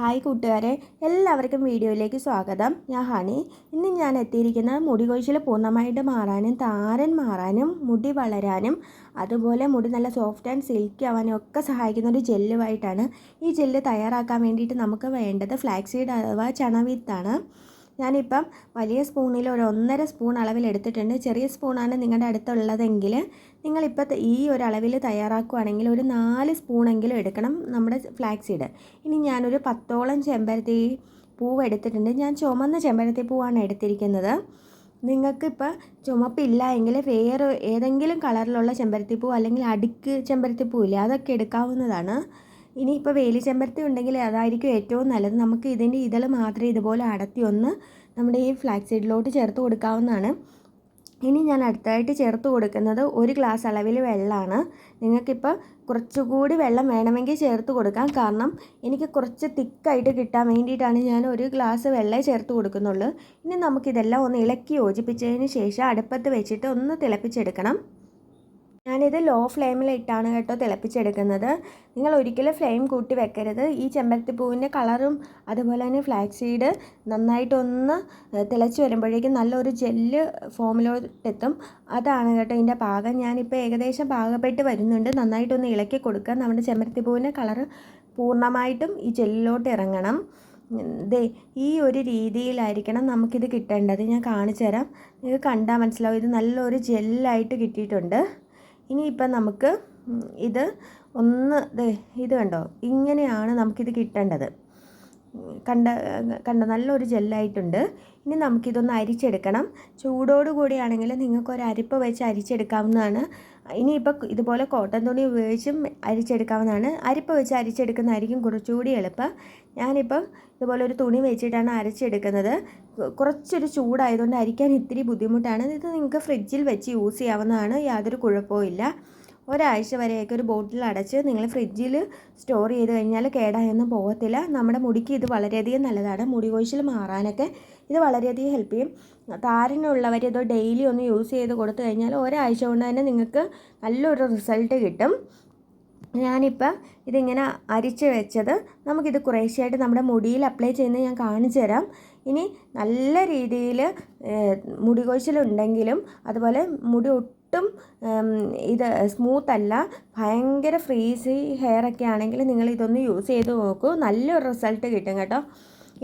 Hi കൂട്ടുകാരെ എല്ലാവർക്കും വീഡിയോയിലേക്ക് സ്വാഗതം. ഞാൻ ഹണി. ഇന്ന് ഞാൻ എത്തിയിരിക്കുന്നത് മുടി കൊഴിച്ചിൽ പൂർണമായിട്ട് മാറാനും താരൻ മാറാനും മുടി വളരാനും അതുപോലെ മുടി നല്ല സോഫ്റ്റ് ആൻഡ് സിൽക്കി ആവാനും ഒക്കെ സഹായിക്കുന്ന ഒരു ജെല്ലുമായിട്ടാണ് ഈ ജെല്ല് തയ്യാറാക്കാൻ വേണ്ടിയിട്ട് നമുക്ക് വേണ്ടത് ഫ്ലാക്സീഡ് അഥവാ ചണവിത്താണ് ഞാനിപ്പം വലിയ സ്പൂണിൽ ഒരു ഒന്നര സ്പൂൺ അളവിൽ എടുത്തിട്ടുണ്ട്. ചെറിയ സ്പൂണാണ് നിങ്ങളുടെ അടുത്തുള്ളതെങ്കിൽ നിങ്ങളിപ്പോൾ ഈ ഒരു അളവിൽ തയ്യാറാക്കുകയാണെങ്കിൽ ഒരു നാല് സ്പൂണെങ്കിലും എടുക്കണം നമ്മുടെ ഫ്ലാക്സ് ഫ്ലാക്സീഡ് ഇനി ഞാനൊരു പത്തോളം ചെമ്പരത്തി പൂവ് എടുത്തിട്ടുണ്ട്. ഞാൻ ചുമന്ന ചെമ്പരത്തി പൂവാണ് എടുത്തിരിക്കുന്നത്. നിങ്ങൾക്കിപ്പോൾ ചുമപ്പില്ല എങ്കിൽ വേറെ ഏതെങ്കിലും കളറിലുള്ള ചെമ്പരത്തിപ്പൂ അല്ലെങ്കിൽ അടുക്ക് ചെമ്പരത്തിപ്പൂ ഇല്ലേ അതൊക്കെ എടുക്കാവുന്നതാണ്. ഇനിയിപ്പോൾ വേലി ചെമ്പരത്തി ഉണ്ടെങ്കിൽ അതായിരിക്കും ഏറ്റവും നല്ലത്. നമുക്ക് ഇതിന്റെ ഇതൾ മാത്രം ഇതുപോലെ അടത്തി ഒന്ന് നമ്മുടെ ഈ ഫ്ലാക്സ് സീഡിലോട്ട് ചേർത്ത് കൊടുക്കാവുന്നതാണ്. ഇനി ഞാൻ അടുത്തായിട്ട് ചേർത്ത് കൊടുക്കുന്നത് ഒരു ഗ്ലാസ് അളവിൽ വെള്ളമാണ്. നിങ്ങൾക്കിപ്പോൾ കുറച്ചുകൂടി വെള്ളം വേണമെങ്കിൽ ചേർത്ത് കൊടുക്കാം. കാരണം എനിക്ക് കുറച്ച് തിക്കായിട്ട് കിട്ടാൻ വേണ്ടിയിട്ടാണ് ഞാൻ ഒരു ഗ്ലാസ് വെള്ളമേ ചേർത്ത് കൊടുക്കുന്നുള്ളൂ. ഇനി നമുക്കിതെല്ലാം ഒന്ന് ഇളക്കി യോജിപ്പിച്ചതിന് ശേഷം അടുപ്പത്ത് വെച്ചിട്ട് ഒന്ന് തിളപ്പിച്ചെടുക്കണം. ഞാനിത് ലോ ഫ്ലെയിമിലിട്ടാണ് കേട്ടോ തിളപ്പിച്ചെടുക്കുന്നത്. നിങ്ങൾ ഒരിക്കലും ഫ്ലെയിം കൂട്ടി വെക്കരുത്. ഈ ചെമ്പരത്തി ചെമ്പരത്തിപ്പൂവിന്റെ കളറും അതുപോലെ തന്നെ ഫ്ലാക്സ് സീഡ് നന്നായിട്ടൊന്ന് തിളച്ച് വരുമ്പോഴേക്കും നല്ലൊരു ജെല്ല് ഫോമിലോട്ടെത്തും. അതാണ് കേട്ടോ ഇതിന്റെ പാകം. ഞാനിപ്പോൾ ഏകദേശം പാകപ്പെട്ട് വരുന്നുണ്ട്. നന്നായിട്ടൊന്ന് ഇളക്കി കൊടുക്കുക. നമ്മുടെ ചെമ്പരത്തി ചെമ്പരത്തിപ്പൂവിന്റെ കളറ് പൂർണമായിട്ടും ഈ ജെല്ലിലോട്ട് ഇറങ്ങണം ദേ ഈ ഒരു രീതിയിലായിരിക്കണം നമുക്കിത് കിട്ടേണ്ടത്. ഞാൻ കാണിച്ചു തരാം നിങ്ങൾക്ക് കണ്ടാൽ മനസ്സിലാവും. ഇത് നല്ലൊരു ജെല്ലായിട്ട് കിട്ടിയിട്ടുണ്ട്. ഇനിയിപ്പം നമുക്ക് ഇത് ഒന്ന് ഇത് കണ്ടോ? ഇങ്ങനെയാണ് നമുക്കിത് കിട്ടേണ്ടത്. കണ്ട കണ്ട നല്ലൊരു ജെല്ലായിട്ടുണ്ട്. ഇനി നമുക്കിതൊന്ന് അരിച്ചെടുക്കണം. ചൂടോടുകൂടിയാണെങ്കിൽ നിങ്ങൾക്ക് ഒരു അരിപ്പ് വെച്ച് അരിച്ചെടുക്കാവുന്നതാണ്. ഇനിയിപ്പോൾ ഇതുപോലെ കോട്ടൻ തുണി ഉപയോഗിച്ചും അരിച്ചെടുക്കാവുന്നതാണ്. അരിപ്പ് വെച്ച് അരിച്ചെടുക്കുന്നതായിരിക്കും കുറച്ചുകൂടി എളുപ്പം. ഞാനിപ്പം ഇതുപോലെ ഒരു തുണി വെച്ചിട്ടാണ് അരച്ചെടുക്കുന്നത്. കുറച്ചൊരു ചൂടായതുകൊണ്ട് അരിക്കാൻ ഇത്തിരി ബുദ്ധിമുട്ടാണ്. ഇത് നിങ്ങൾക്ക് ഫ്രിഡ്ജിൽ വെച്ച് യൂസ് ചെയ്യാവുന്നതാണ്. യാതൊരു കുഴപ്പവും ഒരാഴ്ച വരെയൊക്കെ ഒരു ബോട്ടിൽ അടച്ച് നിങ്ങൾ ഫ്രിഡ്ജിൽ സ്റ്റോർ ചെയ്ത് കഴിഞ്ഞാൽ കേടായൊന്നും പോകത്തില്ല. നമ്മുടെ മുടിക്ക് ഇത് വളരെയധികം നല്ലതാണ്. മുടി കൊഴിച്ചിൽ മാറാനൊക്കെ ഇത് വളരെയധികം ഹെൽപ്പ് ചെയ്യും. താരനുള്ളവർ ഇത് ഡെയിലി ഒന്ന് യൂസ് ചെയ്ത് കൊടുത്തു കഴിഞ്ഞാൽ ഒരാഴ്ച കൊണ്ട് തന്നെ നിങ്ങൾക്ക് നല്ലൊരു റിസൾട്ട് കിട്ടും. ഞാനിപ്പോൾ ഇതിങ്ങനെ അരിച്ച് വെച്ചത് നമുക്കിത് കുറേശ്ശെയായിട്ട് നമ്മുടെ മുടിയിൽ അപ്ലൈ ചെയ്യുന്നത് ഞാൻ കാണിച്ചു തരാം. ഇനി നല്ല രീതിയിൽ മുടി കൊഴിച്ചിലുണ്ടെങ്കിലും അതുപോലെ മുടി ഒട്ടും ഇത് സ്മൂത്ത് അല്ല ഭയങ്കര ഫ്രീസി ഹെയർ ഒക്കെ ആണെങ്കിൽ നിങ്ങൾ ഇതൊന്ന് യൂസ് ചെയ്ത് നോക്കൂ. നല്ലൊരു റിസൾട്ട് കിട്ടും കേട്ടോ.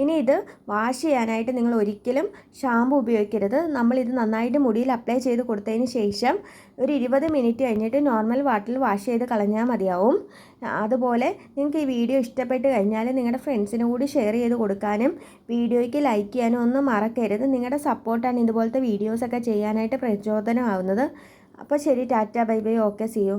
ഇനി ഇത് വാഷ് ചെയ്യാനായിട്ട് നിങ്ങൾ ഒരിക്കലും ഷാമ്പു ഉപയോഗിക്കരുത്. നമ്മളിത് നന്നായിട്ട് മുടിയിൽ അപ്ലൈ ചെയ്ത് കൊടുത്തതിന് ശേഷം ഒരു ഇരുപത് മിനിറ്റ് കഴിഞ്ഞിട്ട് നോർമൽ വാട്ടറിൽ വാഷ് ചെയ്ത് കളഞ്ഞാൽ മതിയാവും. അതുപോലെ നിങ്ങൾക്ക് ഈ വീഡിയോ ഇഷ്ടപ്പെട്ട് കഴിഞ്ഞാൽ നിങ്ങളുടെ ഫ്രണ്ട്സിനും കൂടി ഷെയർ ചെയ്ത് കൊടുക്കാനും വീഡിയോയ്ക്ക് ലൈക്ക് ചെയ്യാനും ഒന്നും മറക്കരുത്. നിങ്ങളുടെ സപ്പോർട്ടാണ് ഇതുപോലത്തെ വീഡിയോസൊക്കെ ചെയ്യാനായിട്ട് പ്രചോദനമാവുന്നത്. അപ്പോൾ ശരി tata bye bye okay see you.